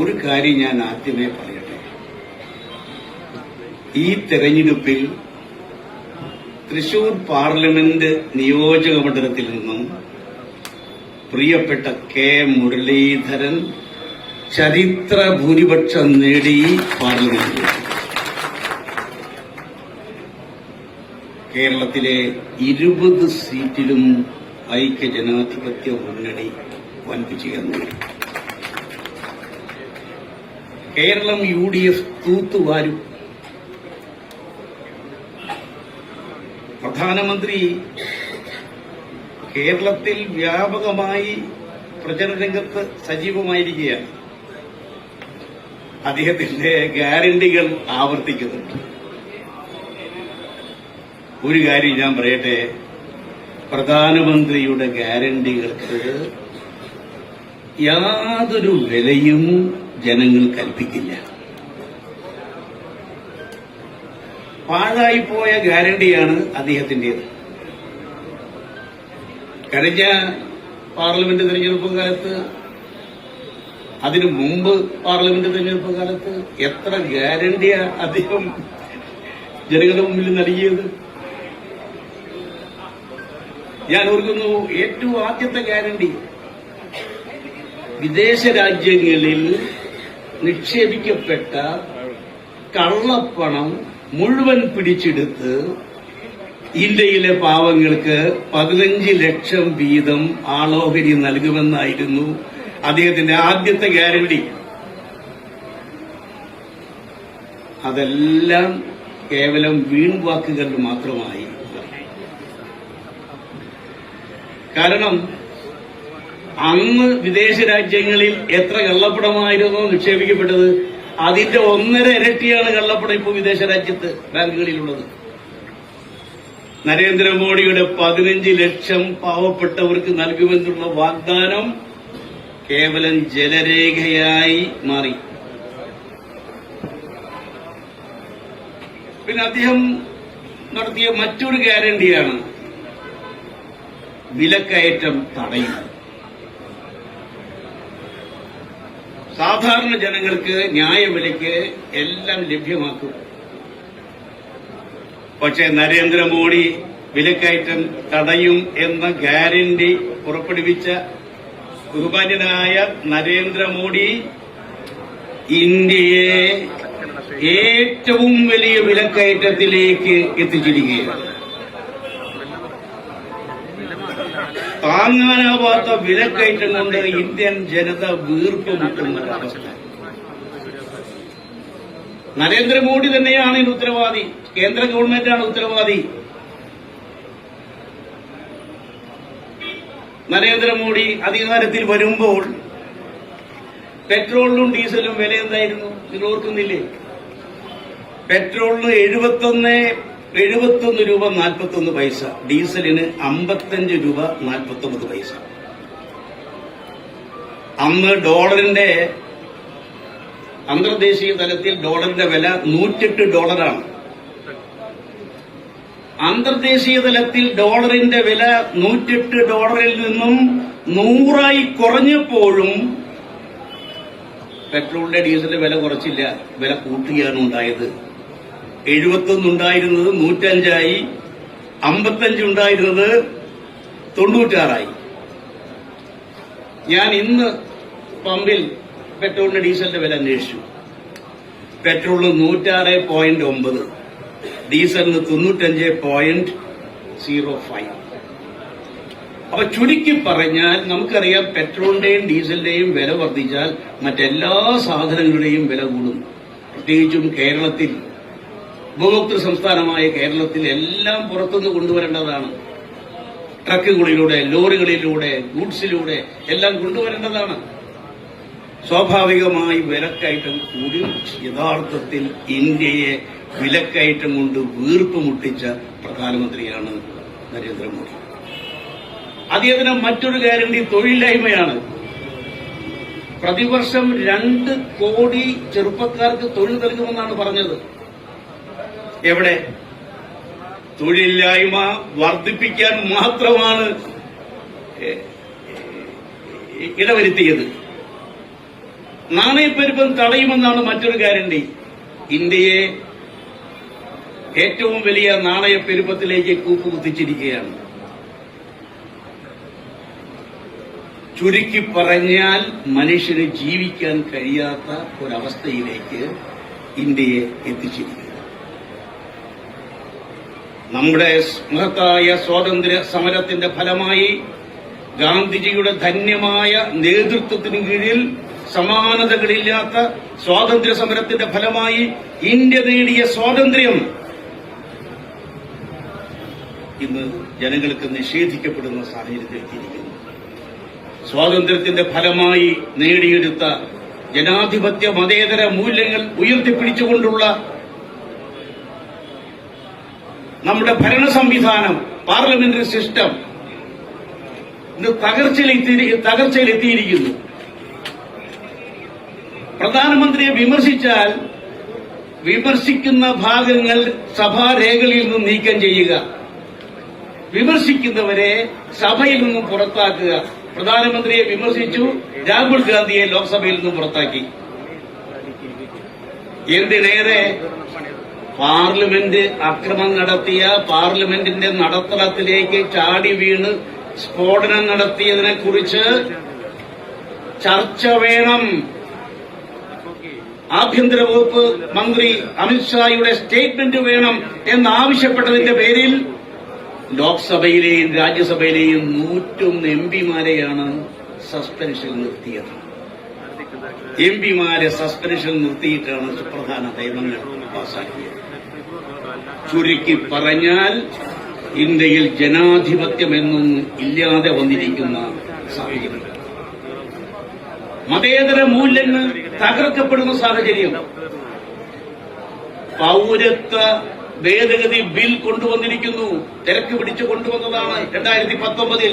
ഒരു കാര്യം ഞാൻ ആദ്യമേ പറയട്ടെ. ഈ തെരഞ്ഞെടുപ്പിൽ തൃശൂർ പാർലമെന്റ് നിയോജക മണ്ഡലത്തിൽ നിന്നും പ്രിയപ്പെട്ട കെ. മുരളീധരൻ ചരിത്ര ഭൂരിപക്ഷം നേടി പാർലമെന്റിൽ. കേരളത്തിലെ ഇരുപത് സീറ്റിലും ഐക്യ ജനാധിപത്യ മുന്നണി വൻപിച്ചു കഴിഞ്ഞു കേരളം യു ഡി എഫ് തൂത്തുവാരും. പ്രധാനമന്ത്രി കേരളത്തിൽ വ്യാപകമായി പ്രചരണ രംഗത്ത് സജീവമായിരിക്കുകയാണ്. അദ്ദേഹത്തിന്റെ ഗ്യാരണ്ടികൾ ആവർത്തിക്കുന്നുണ്ട്. ഒരു കാര്യം ഞാൻ പറയട്ടെ പ്രധാനമന്ത്രിയുടെ ഗ്യാരണ്ടികൾക്ക് യാതൊരു വിലയും ജനങ്ങൾ കൽപ്പിക്കില്ല. പാഴായിപ്പോയ ഗ്യാരണ്ടിയാണ് അദ്ദേഹത്തിന്റേത് കഴിഞ്ഞ പാർലമെന്റ് തെരഞ്ഞെടുപ്പ് കാലത്ത് അതിനു മുമ്പ് പാർലമെന്റ് തെരഞ്ഞെടുപ്പ് കാലത്ത് എത്ര ഗ്യാരണ്ടിയാ അദ്ദേഹം ജനങ്ങളുടെ മുമ്പിൽ നൽകിയത്? ഞാൻ ഓർക്കുന്നു ഏറ്റവും ആദ്യത്തെ ഗ്യാരണ്ടി വിദേശ രാജ്യങ്ങളിൽ നിക്ഷേപിക്കപ്പെട്ട കള്ളപ്പണം മുഴുവൻ പിടിച്ചെടുത്ത് ഇന്ത്യയിലെ പാവങ്ങൾക്ക് പതിനഞ്ച് ലക്ഷം വീതം ആളോഹരി നൽകുമെന്നായിരുന്നു അദ്ദേഹത്തിന്റെ ആദ്യത്തെ ഗ്യാരണ്ടി. അതെല്ലാം കേവലം വീൺവാക്കുകൾ മാത്രമായി. കാരണം അന്ന് വിദേശ രാജ്യങ്ങളിൽ എത്ര കള്ളപ്പണമായിരുന്നു നിക്ഷേപിക്കപ്പെട്ടത്? അതിന്റെ ഒന്നര ഇരട്ടിയാണ് കള്ളപ്പണം ഇപ്പോൾ വിദേശ രാജ്യത്ത് ബാങ്കുകളിലുള്ളത്. നരേന്ദ്രമോദിയുടെ പതിനഞ്ച് ലക്ഷം പാവപ്പെട്ടവർക്ക് നൽകുമെന്നുള്ള വാഗ്ദാനം കേവലം ജലരേഖയായി മാറി. പിന്നെ അദ്ദേഹം നടത്തിയ മറ്റൊരു ഗ്യാരണ്ടിയാണ് വിലക്കയറ്റം തടയുന്നത്. സാധാരണ ജനങ്ങൾക്ക് ന്യായവിലയ്ക്ക് എല്ലാം ലഭ്യമാക്കും. പക്ഷേ നരേന്ദ്രമോദി വിലക്കയറ്റം തടയും എന്ന ഗ്യാരണ്ടി പുറപ്പെടുവിച്ച ബഹുമാന്യനായ നരേന്ദ്രമോദി ഇന്ത്യയെ ഏറ്റവും വലിയ വിലക്കയറ്റത്തിലേക്ക് എത്തിച്ചിരിക്കുകയാണ്. താങ്ങാനാവാത്ത വിലക്കയറ്റം കൊണ്ട് ഇന്ത്യൻ ജനത വീർപ്പ് മുട്ടുന്ന നരേന്ദ്രമോദി തന്നെയാണ് ഇതിന് ഉത്തരവാദി. കേന്ദ്ര ഗവൺമെന്റാണ് ഉത്തരവാദി. നരേന്ദ്രമോദി അധികാരത്തിൽ വരുമ്പോൾ പെട്രോളിനും ഡീസലും വില എന്തായിരുന്നു? നിങ്ങൾ ഓർക്കുന്നില്ലേ? പെട്രോളിന് എഴുപത്തൊന്ന് എഴുപത്തൊന്ന് രൂപ നാൽപ്പത്തൊന്ന് പൈസ. ഡീസലിന് അമ്പത്തഞ്ച് രൂപ നാൽപ്പത്തൊമ്പത് പൈസ. അന്ന് ഡോളറിന്റെ അന്തർദേശീയ തലത്തിൽ ഡോളറിന്റെ വില നൂറ്റെട്ട് ഡോളറാണ്. അന്തർദേശീയ തലത്തിൽ ഡോളറിന്റെ വില നൂറ്റെട്ട് ഡോളറിൽ നിന്നും നൂറായി കുറഞ്ഞപ്പോഴും പെട്രോളിന്റെ ഡീസലിന്റെ വില കുറച്ചില്ല. വില കൂട്ടുകയാണ് ഉണ്ടായത്. എഴുപത്തൊന്നുണ്ടായിരുന്നത് നൂറ്റഞ്ചായി അമ്പത്തഞ്ച് ഉണ്ടായിരുന്നത് തൊണ്ണൂറ്റാറായി. ഞാൻ ഇന്ന് പമ്പിൽ പെട്രോളിന്റെ ഡീസലിന്റെ വില അന്വേഷിച്ചു. പെട്രോളിന് നൂറ്റാറ് പോയിന്റ് ഒമ്പത് ഡീസലിന് തൊണ്ണൂറ്റഞ്ച് പോയിന്റ് സീറോ ഫൈവ് അപ്പൊ ചുരുക്കി പറഞ്ഞാൽ നമുക്കറിയാം പെട്രോളിന്റെയും ഡീസലിന്റെയും വില വർദ്ധിച്ചാൽ മറ്റെല്ലാ സാധനങ്ങളുടെയും വില കൂടും. പ്രത്യേകിച്ചും കേരളത്തിൽ ഉപഭോക്തൃ സംസ്ഥാനമായ കേരളത്തിൽ എല്ലാം പുറത്തുനിന്ന് കൊണ്ടുവരേണ്ടതാണ്. ട്രക്കുകളിലൂടെ ലോറികളിലൂടെ ഗൂഡ്സിലൂടെ എല്ലാം കൊണ്ടുവരേണ്ടതാണ്. സ്വാഭാവികമായി വിലക്കയറ്റം കൂടി യഥാർത്ഥത്തിൽ ഇന്ത്യയെ വിലക്കയറ്റം കൊണ്ട് വീർപ്പ് മുട്ടിച്ച പ്രധാനമന്ത്രിയാണ് നരേന്ദ്രമോദി. അദ്ദേഹത്തിന് മറ്റൊരു ഗ്യാരണ്ടി തൊഴിലില്ലായ്മയാണ്. പ്രതിവർഷം രണ്ട് കോടി ചെറുപ്പക്കാർക്ക് തൊഴിൽ നൽകുമെന്നാണ് പറഞ്ഞത്. എവിടെ? തൊഴിലില്ലായ്മ വർദ്ധിപ്പിക്കാൻ മാത്രമാണ് ഇടവരുത്തിയത്. നാണയപ്പെരുപ്പം തടയുമെന്നാണ് മറ്റൊരു ഗ്യാരണ്ടി. ഇന്ത്യയെ ഏറ്റവും വലിയ നാണയപ്പെരുപ്പത്തിലേക്ക് കൂപ്പുകുത്തിച്ചിരിക്കുകയാണ്. ചുരുക്കി പറഞ്ഞാൽ മനുഷ്യന് ജീവിക്കാൻ കഴിയാത്ത ഒരവസ്ഥയിലേക്ക് ഇന്ത്യയെ എത്തിച്ചിരിക്കുന്നു. നമ്മുടെ മഹത്തായ സ്വാതന്ത്ര്യ സമരത്തിന്റെ ഫലമായി ഗാന്ധിജിയുടെ ധന്യമായ നേതൃത്വത്തിന് കീഴിൽ സമാനതകളില്ലാത്ത സ്വാതന്ത്ര്യ സമരത്തിന്റെ ഫലമായി ഇന്ത്യ നേടിയ സ്വാതന്ത്ര്യം ഇന്ന് ജനങ്ങൾക്ക് നിഷേധിക്കപ്പെടുന്ന സാഹചര്യത്തിൽ എത്തിയിരിക്കുന്നു. സ്വാതന്ത്ര്യത്തിന്റെ ഫലമായി നേടിയെടുത്ത ജനാധിപത്യ മതേതര മൂല്യങ്ങൾ ഉയർത്തിപ്പിടിച്ചുകൊണ്ടുള്ള നമ്മുടെ ഭരണ സംവിധാനം പാർലമെന്ററി സിസ്റ്റം ഇന്ന് തകർച്ചയിലെത്തി തകർച്ചയിലെത്തിയിരിക്കുന്നു. പ്രധാനമന്ത്രിയെ വിമർശിച്ചാൽ വിമർശിക്കുന്ന ഭാഗങ്ങൾ സഭാരേഖകളിൽ നിന്നും നീക്കം ചെയ്യുക. വിമർശിക്കുന്നവരെ സഭയിൽ നിന്നും പുറത്താക്കുക. പ്രധാനമന്ത്രിയെ വിമർശിച്ചു രാഹുൽ ഗാന്ധിയെ ലോക്സഭയിൽ നിന്നും പുറത്താക്കി. എന്തിനേറെ പാർലമെന്റ് അക്രമം നടത്തിയ പാർലമെന്റിന്റെ നടത്തളത്തിലേക്ക് ചാടി വീണ് സ്ഫോടനം നടത്തിയതിനെ കുറിച്ച് ചർച്ച വേണം. ആഭ്യന്തര വകുപ്പ് മന്ത്രി അമിത്ഷായുടെ സ്റ്റേറ്റ്മെന്റ് വേണം എന്നാവശ്യപ്പെട്ടതിന്റെ പേരിൽ ലോക്സഭയിലെയും രാജ്യസഭയിലെയും നൂറ്റൊന്ന് എം പിമാരെയാണ് സസ്പെൻഷൻ നിർത്തിയത്. എം പിമാരെ സസ്പെൻഷൻ നിർത്തിയിട്ടാണ് സുപ്രധാന നിയമങ്ങൾ പാസാക്കിയത്. ചുരുക്കി പറഞ്ഞാൽ ഇന്ത്യയിൽ ജനാധിപത്യമെന്നും ഇല്ലാതെ വന്നിരിക്കുന്ന സാഹചര്യം മതേതര മൂല്യങ്ങൾ തകർക്കപ്പെടുന്ന സാഹചര്യം. പൗരത്വ ഭേദഗതി ബിൽ കൊണ്ടുവന്നിരിക്കുന്നു. തിരക്ക് പിടിച്ചു കൊണ്ടുവന്നതാണ് രണ്ടായിരത്തി പത്തൊമ്പതിൽ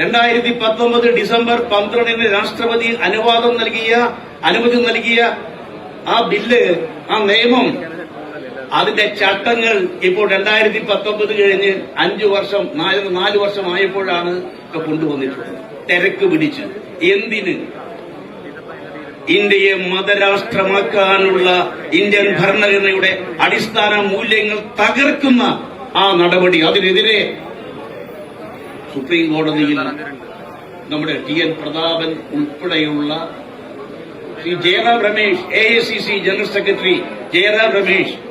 രണ്ടായിരത്തി പത്തൊമ്പത് ഡിസംബർ പന്ത്രണ്ടിന് രാഷ്ട്രപതി അനുവാദം നൽകിയ അനുമതി നൽകിയ ആ ബില്ല് ആ നിയമം അതിന്റെ ചട്ടങ്ങൾ ഇപ്പോൾ രണ്ടായിരത്തി പത്തൊമ്പത് കഴിഞ്ഞ് അഞ്ചു വർഷം നാല് നാല് വർഷമായപ്പോഴാണ് ഒക്കെ കൊണ്ടുവന്നിട്ടുള്ളത്. തിരക്ക് പിടിച്ച്. എന്തിന്? ഇന്ത്യയെ മതരാഷ്ട്രമാക്കാനുള്ള ഇന്ത്യൻ ഭരണഘടനയുടെ അടിസ്ഥാന മൂല്യങ്ങൾ തകർക്കുന്ന ആ നടപടി. അതിനെതിരെ സുപ്രീം കോടതിയിൽ നമ്മുടെ ടി എൻ പ്രതാപൻ ഉൾപ്പെടെയുള്ള Sri Jairam Ramesh A C C general secretary Jairam Ramesh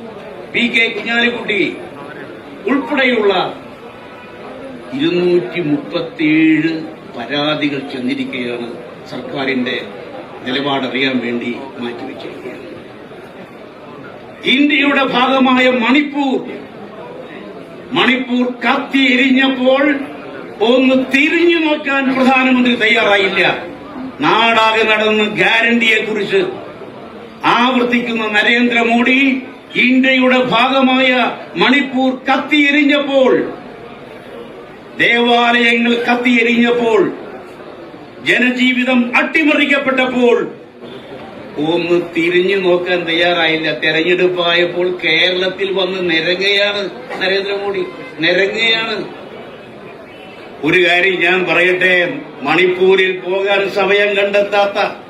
P K Kunhalikutty ഉൾപ്പെടെയുള്ള ഇരുന്നൂറ്റി മുപ്പത്തിയേഴ് പരാതികൾ ചെന്നിരിക്കുകയാണ് സർക്കാരിന്റെ നിലപാടറിയാൻ വേണ്ടി മാറ്റിവെച്ചിരിക്കുകയാണ്. ഇന്ത്യയുടെ ഭാഗമായ മണിപ്പൂർ മണിപ്പൂർ കത്തി എരിഞ്ഞപ്പോൾ ഒന്ന് തിരിഞ്ഞു നോക്കാൻ പ്രധാനമന്ത്രി തയ്യാറായില്ല. നാടാകെ നടന്ന ഗ്യാരണ്ടിയെക്കുറിച്ച് ആവർത്തിക്കുന്ന നരേന്ദ്രമോദി ഇന്ത്യയുടെ ഭാഗമായ മണിപ്പൂർ കത്തിയെരിഞ്ഞപ്പോൾ ദേവാലയങ്ങൾ കത്തിയെരിഞ്ഞപ്പോൾ ജനജീവിതം അട്ടിമറിക്കപ്പെട്ടപ്പോൾ ഒന്ന് തിരിഞ്ഞു നോക്കാൻ തയ്യാറായില്ല. തെരഞ്ഞെടുപ്പായപ്പോൾ കേരളത്തിൽ വന്ന് നിരങ്ങയാണ് നരേന്ദ്രമോദി. നിരങ്ങയാണ്. ഒരു കാര്യം ഞാൻ പറയട്ടെ മണിപ്പൂരിൽ പോകാൻ സമയം കണ്ടെത്താത്ത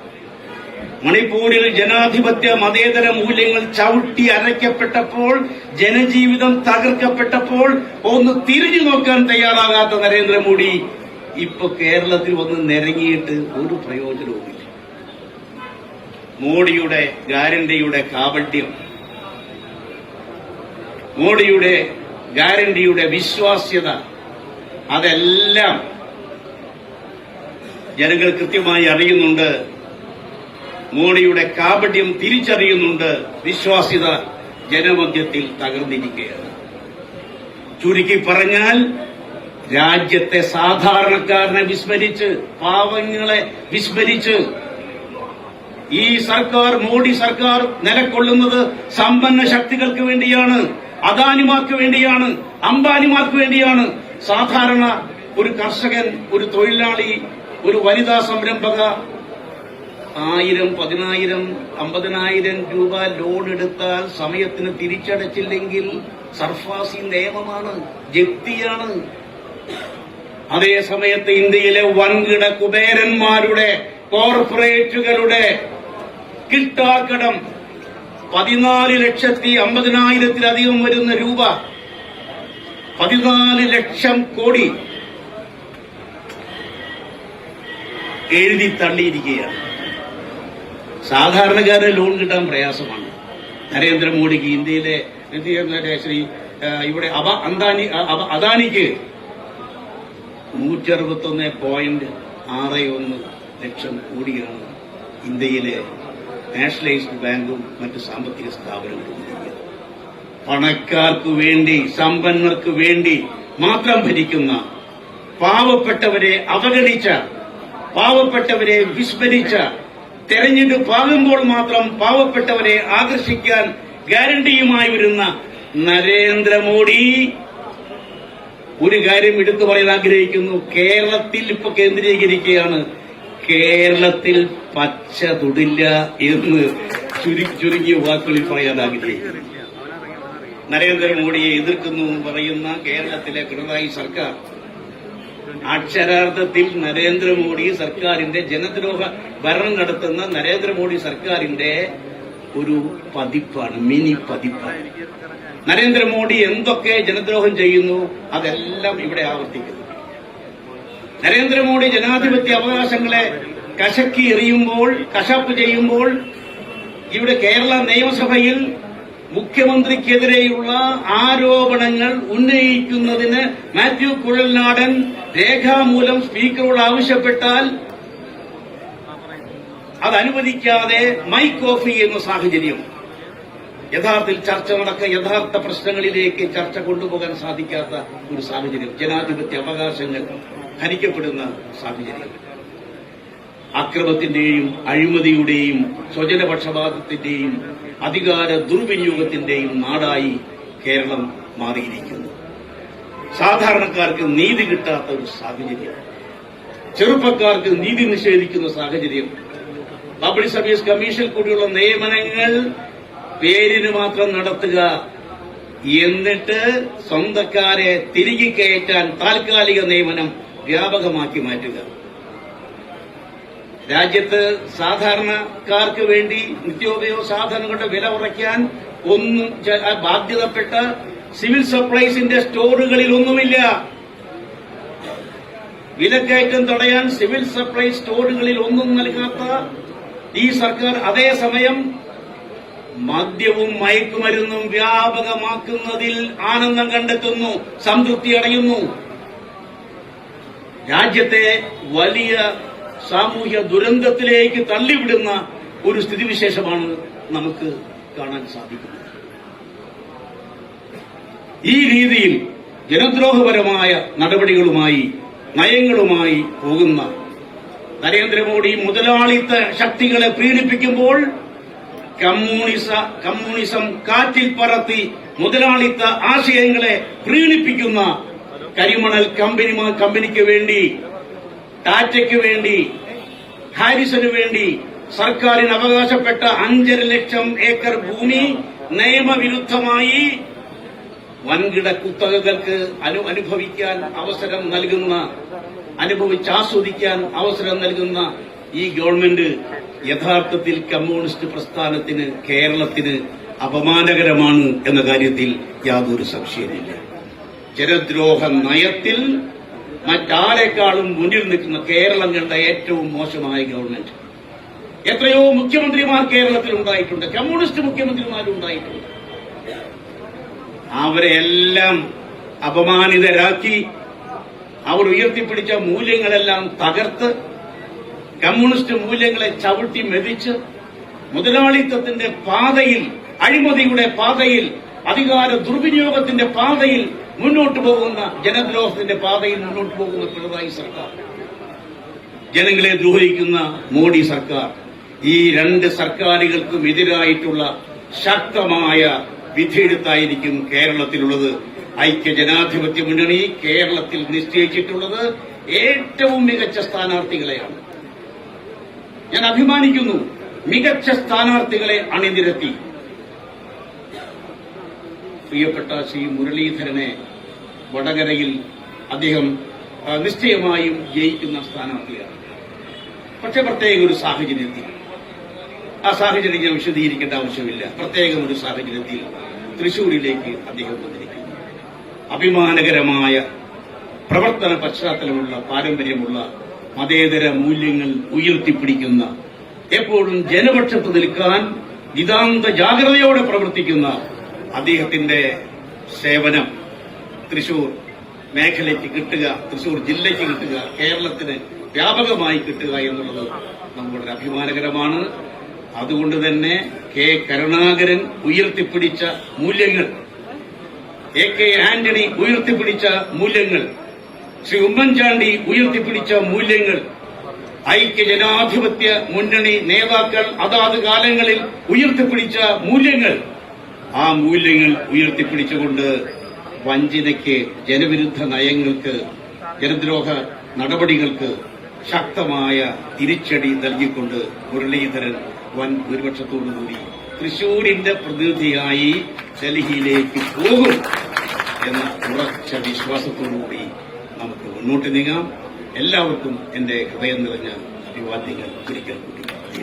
മണിപ്പൂരിൽ ജനാധിപത്യ മതേതര മൂല്യങ്ങൾ ചവിട്ടി അരയ്ക്കപ്പെട്ടപ്പോൾ ജനജീവിതം തകർക്കപ്പെട്ടപ്പോൾ ഒന്ന് തിരിഞ്ഞു നോക്കാൻ തയ്യാറാകാത്ത നരേന്ദ്രമോദി ഇപ്പൊ കേരളത്തിൽ വന്ന് നിരങ്ങിയിട്ട് ഒരു പ്രയോജനവുമില്ല. മോഡിയുടെ ഗ്യാരണ്ടിയുടെ കാപട്യം മോഡിയുടെ ഗ്യാരണ്ടിയുടെ വിശ്വാസ്യത അതെല്ലാം ജനങ്ങൾ കൃത്യമായി അറിയുന്നുണ്ട്. മോഡിയുടെ കാപട്യം തിരിച്ചറിയുന്നുണ്ട് വിശ്വാസ്യത ജനമധ്യത്തിൽ തകർന്നിരിക്കുകയാണ്. ചുരുക്കി പറഞ്ഞാൽ രാജ്യത്തെ സാധാരണക്കാരനെ വിസ്മരിച്ച് പാവങ്ങളെ വിസ്മരിച്ച് ഈ സർക്കാർ മോഡി സർക്കാർ നിലക്കൊള്ളുന്നത് സമ്പന്ന ശക്തികൾക്ക് വേണ്ടിയാണ് അദാനിമാർക്ക് വേണ്ടിയാണ് അംബാനിമാർക്ക് വേണ്ടിയാണ്. സാധാരണ ഒരു കർഷകൻ ഒരു തൊഴിലാളി ഒരു വനിതാ സംരംഭക ആയിരം പതിനായിരം അമ്പതിനായിരം രൂപ ലോൺ എടുത്താൽ സമയത്തിന് തിരിച്ചടച്ചില്ലെങ്കിൽ സർഫാസി നിയമമാണ് ജപ്തിയാണ്. അതേ സമയത്ത് ഇന്ത്യയിലെ വൻകിട കുബേരന്മാരുടെ കോർപ്പറേറ്റുകളുടെ കിട്ടാക്കടം പതിനാല് ലക്ഷത്തി അമ്പതിനായിരത്തിലധികം വരുന്ന രൂപ പതിനാല് ലക്ഷം കോടി എഴുതി തള്ളിയിരിക്കുകയാണ്. സാധാരണക്കാരന് ലോൺ കിട്ടാൻ പ്രയാസമാണ് നരേന്ദ്രമോദിക്ക് ഇന്ത്യയിലെ ശ്രീ ഇവിടെ അബ അന്താനി അദാനിക്ക് നൂറ്റി അറുപത്തൊന്ന് പോയിന്റ് ആറ് ഒന്ന് ലക്ഷം കോടിയാണ് ഇന്ത്യയിലെ നാഷണലൈസ്ഡ് ബാങ്കും മറ്റ് സാമ്പത്തിക സ്ഥാപനങ്ങളും. പണക്കാർക്ക് വേണ്ടി സമ്പന്നർക്ക് വേണ്ടി മാത്രം ഭരിക്കുന്ന പാവപ്പെട്ടവരെ അവഗണിച്ച പാവപ്പെട്ടവരെ വിസ്മരിച്ച തെരഞ്ഞെടുപ്പാകുമ്പോൾ മാത്രം പാവപ്പെട്ടവരെ ആകർഷിക്കാൻ ഗ്യാരണ്ടിയുമായി വരുന്ന നരേന്ദ്രമോദി. ഒരു കാര്യം എടുത്തു പറയാൻ ആഗ്രഹിക്കുന്നു. കേരളത്തിൽ ഇപ്പൊ കേന്ദ്രീകരിക്കുകയാണ്. കേരളത്തിൽ പച്ച തൊടില്ല എന്ന് ചുരുക്കി ചുരുങ്ങിയ വാക്കുകളിൽ പറയാൻ ആഗ്രഹിക്കുന്നു. നരേന്ദ്രമോദിയെ എതിർക്കുന്നു പറയുന്ന കേരളത്തിലെ പിണറായി സർക്കാർ അക്ഷരാർത്ഥത്തിൽ നരേന്ദ്രമോദി സർക്കാരിന്റെ ജനദ്രോഹ ഭരണം നടത്തുന്ന നരേന്ദ്രമോദി സർക്കാരിന്റെ ഒരു പതിപ്പാണ് മിനി പതിപ്പാണ്. നരേന്ദ്രമോദി എന്തൊക്കെ ജനദ്രോഹം ചെയ്യുന്നു അതെല്ലാം ഇവിടെ ആവർത്തിക്കുന്നു. നരേന്ദ്രമോദി ജനാധിപത്യ അവകാശങ്ങളെ കശക്കി എറിയുമ്പോൾ കശാപ്പ് ചെയ്യുമ്പോൾ ഇവിടെ കേരള നിയമസഭയിൽ മുഖ്യമന്ത്രിക്കെതിരെയുള്ള ആരോപണങ്ങൾ ഉന്നയിക്കുന്നതിന് മാത്യു കുഴൽനാടൻ രേഖാമൂലം സ്പീക്കറോട് ആവശ്യപ്പെട്ടാൽ അത് അനുവദിക്കാതെ മൈക്ക് ഓഫ് ചെയ്യുന്ന സാഹചര്യം യഥാർത്ഥത്തിൽ ചർച്ച നടക്ക യഥാർത്ഥ പ്രശ്നങ്ങളിലേക്ക് ചർച്ച കൊണ്ടുപോകാൻ സാധിക്കാത്ത ഒരു സാഹചര്യം ജനാധിപത്യ അവകാശങ്ങൾ ഹനിക്കപ്പെടുന്ന സാഹചര്യം. അക്രമത്തിന്റെയും അഴിമതിയുടെയും സ്വജനപക്ഷപാതത്തിന്റെയും അധികാര ദുർവിനിയോഗത്തിന്റെയും നാടായി കേരളം മാറിയിരിക്കുന്നു. സാധാരണക്കാർക്ക് നീതി കിട്ടാത്ത ഒരു സാഹചര്യം. ചെറുപ്പക്കാർക്ക് നീതി നിഷേധിക്കുന്ന സാഹചര്യം. പബ്ലിക് സർവീസ് കമ്മീഷൻ കൂടിയുള്ള നിയമനങ്ങൾ പേരിന് മാത്രം നടത്തുക. എന്നിട്ട് സ്വന്തക്കാരെ തിരികെ കയറ്റാൻ താൽക്കാലിക നിയമനം വ്യാപകമാക്കി മാറ്റുക. രാജ്യത്ത് സാധാരണക്കാർക്ക് വേണ്ടി നിത്യോപയോഗ സാധനങ്ങളുടെ വില കുറയ്ക്കാൻ ഒന്നും ബാധ്യതപ്പെട്ട സിവിൽ സപ്ലൈസിന്റെ സ്റ്റോറുകളിൽ ഒന്നുമില്ല വിലക്കയറ്റം തടയാൻ സിവിൽ സപ്ലൈ സ്റ്റോറുകളിൽ ഒന്നും നൽകാത്ത ഈ സർക്കാർ അതേസമയം മദ്യവും മയക്കുമരുന്നും വ്യാപകമാക്കുന്നതിൽ ആനന്ദം കണ്ടെത്തുന്നു സംതൃപ്തി അടയുന്നു. രാജ്യത്തെ വലിയ സാമൂഹ്യ ദുരന്തത്തിലേക്ക് തള്ളിവിടുന്ന ഒരു സ്ഥിതിവിശേഷമാണ് നമുക്ക് കാണാൻ സാധിക്കുന്നത്. ഈ രീതിയിൽ ജനദ്രോഹപരമായ നടപടികളുമായി നയങ്ങളുമായി പോകുന്ന നരേന്ദ്രമോദി മുതലാളിത്ത ശക്തികളെ പ്രീണിപ്പിക്കുമ്പോൾ കമ്മ്യൂണിസ കമ്മ്യൂണിസം കാറ്റിൽ പറത്തി മുതലാളിത്ത ആശയങ്ങളെ പ്രീണിപ്പിക്കുന്ന കരിമണൽ കമ്പനി കമ്പനിക്ക് വേണ്ടി ടാറ്റയ്ക്ക് വേണ്ടി ഹാരിസന് വേണ്ടി സർക്കാരിന് അവകാശപ്പെട്ട അഞ്ചര ലക്ഷം ഏക്കർ ഭൂമി നിയമവിരുദ്ധമായി വൻകിട കുത്തകകൾക്ക് അനു അനുഭവിക്കാൻ അവസരം നൽകുന്ന അനുഭവിച്ച് ആസ്വദിക്കാൻ അവസരം നൽകുന്ന ഈ ഗവൺമെന്റ് യഥാർത്ഥത്തിൽ കമ്മ്യൂണിസ്റ്റ് പ്രസ്ഥാനത്തിന് കേരളത്തിന് അപമാനകരമാണ് എന്ന കാര്യത്തിൽ യാതൊരു സംശയമില്ല ജനദ്രോഹ നയത്തിൽ മറ്റാരെക്കാളും മുന്നിൽ നിൽക്കുന്ന കേരളം കണ്ട ഏറ്റവും മോശമായ ഗവൺമെന്റ്. എത്രയോ മുഖ്യമന്ത്രിമാർ കേരളത്തിൽ ഉണ്ടായിട്ടുണ്ട് കമ്മ്യൂണിസ്റ്റ് മുഖ്യമന്ത്രിമാരും അവരെല്ലാം അപമാനിതരാക്കി അവർ ഉയർത്തിപ്പിടിച്ച മൂല്യങ്ങളെല്ലാം തകർത്ത് കമ്മ്യൂണിസ്റ്റ് മൂല്യങ്ങളെ ചവിട്ടി മെതിച്ച് മുതലാളിത്തത്തിന്റെ പാതയിൽ അഴിമതിയുടെ പാതയിൽ അധികാര ദുർവിനിയോഗത്തിന്റെ പാതയിൽ മുന്നോട്ട് പോകുന്ന ജനദ്രോഹത്തിന്റെ പാതയിൽ മുന്നോട്ട് പോകുന്ന പിണറായി സർക്കാർ. ജനങ്ങളെ ദ്രോഹിക്കുന്ന മോഡി സർക്കാർ ഈ രണ്ട് സർക്കാരുകൾക്കും എതിരായിട്ടുള്ള ശക്തമായ വിധിയെഴുത്തായിരിക്കും കേരളത്തിലുള്ളത്. ഐക്യ ജനാധിപത്യ മുന്നണി കേരളത്തിൽ നിശ്ചയിച്ചിട്ടുള്ളത് ഏറ്റവും മികച്ച സ്ഥാനാർത്ഥികളെയാണ്. ഞാൻ അഭിമാനിക്കുന്നു മികച്ച സ്ഥാനാർത്ഥികളെ അണിനിരത്തി. പ്രിയപ്പെട്ട ശ്രീ മുരളീധരനെ വടകരയിൽ അദ്ദേഹം നിശ്ചയമായും ജയിക്കുന്ന സ്ഥാനാർത്ഥിയാണ്. പക്ഷെ പ്രത്യേക ഒരു സാഹചര്യത്തിൽ. ആ സാഹചര്യം ഞാൻ വിശദീകരിക്കേണ്ട ആവശ്യമില്ല. പ്രത്യേകം ഒരു സാഹചര്യത്തിൽ തൃശൂരിലേക്ക് അദ്ദേഹം വന്നിരിക്കുന്നു. അഭിമാനകരമായ പ്രവർത്തന പശ്ചാത്തലമുള്ള പാരമ്പര്യമുള്ള മതേതര മൂല്യങ്ങൾ ഉയർത്തിപ്പിടിക്കുന്ന എപ്പോഴും ജനപക്ഷത്ത് നിൽക്കാൻ നിതാന്ത ജാഗ്രതയോടെ പ്രവർത്തിക്കുന്ന അദ്ദേഹത്തിന്റെ സേവനം തൃശൂർ മേഖലയ്ക്ക് കിട്ടുക തൃശൂർ ജില്ലയ്ക്ക് കിട്ടുക കേരളത്തിന് വ്യാപകമായി കിട്ടുക എന്നുള്ളത് നമ്മുടെ അഭിമാനകരമാണ്. അതുകൊണ്ട് തന്നെ കെ കരുണാകരൻ ഉയർത്തിപ്പിടിച്ച മൂല്യങ്ങൾ. എ കെ ആന്റണി ഉയർത്തിപ്പിടിച്ച മൂല്യങ്ങൾ. ശ്രീ ഉമ്മൻചാണ്ടി ഉയർത്തിപ്പിടിച്ച മൂല്യങ്ങൾ. ഐക്യ ജനാധിപത്യ മുന്നണി നേതാക്കൾ അതാത് കാലങ്ങളിൽ ഉയർത്തിപ്പിടിച്ച മൂല്യങ്ങൾ. ആ മൂല്യങ്ങൾ ഉയർത്തിപ്പിടിച്ചുകൊണ്ട് വഞ്ചനയ്ക്ക് ജനവിരുദ്ധ നയങ്ങൾക്ക് ജനദ്രോഹ നടപടികൾക്ക് ശക്തമായ തിരിച്ചടി നൽകിക്കൊണ്ട് മുരളീധരൻ വൻ ഭൂരിപക്ഷത്തോടുകൂടി തൃശൂരിന്റെ പ്രതിനിധിയായി ഡൽഹിയിലേക്ക് പോകും എന്ന ഉറച്ച വിശ്വാസത്തോടുകൂടി നമുക്ക് മുന്നോട്ട് നീങ്ങാം. എല്ലാവർക്കും എന്റെ ഹൃദയം നിറഞ്ഞ അഭിവാദ്യങ്ങൾ ഒരിക്കൽ കൂടി.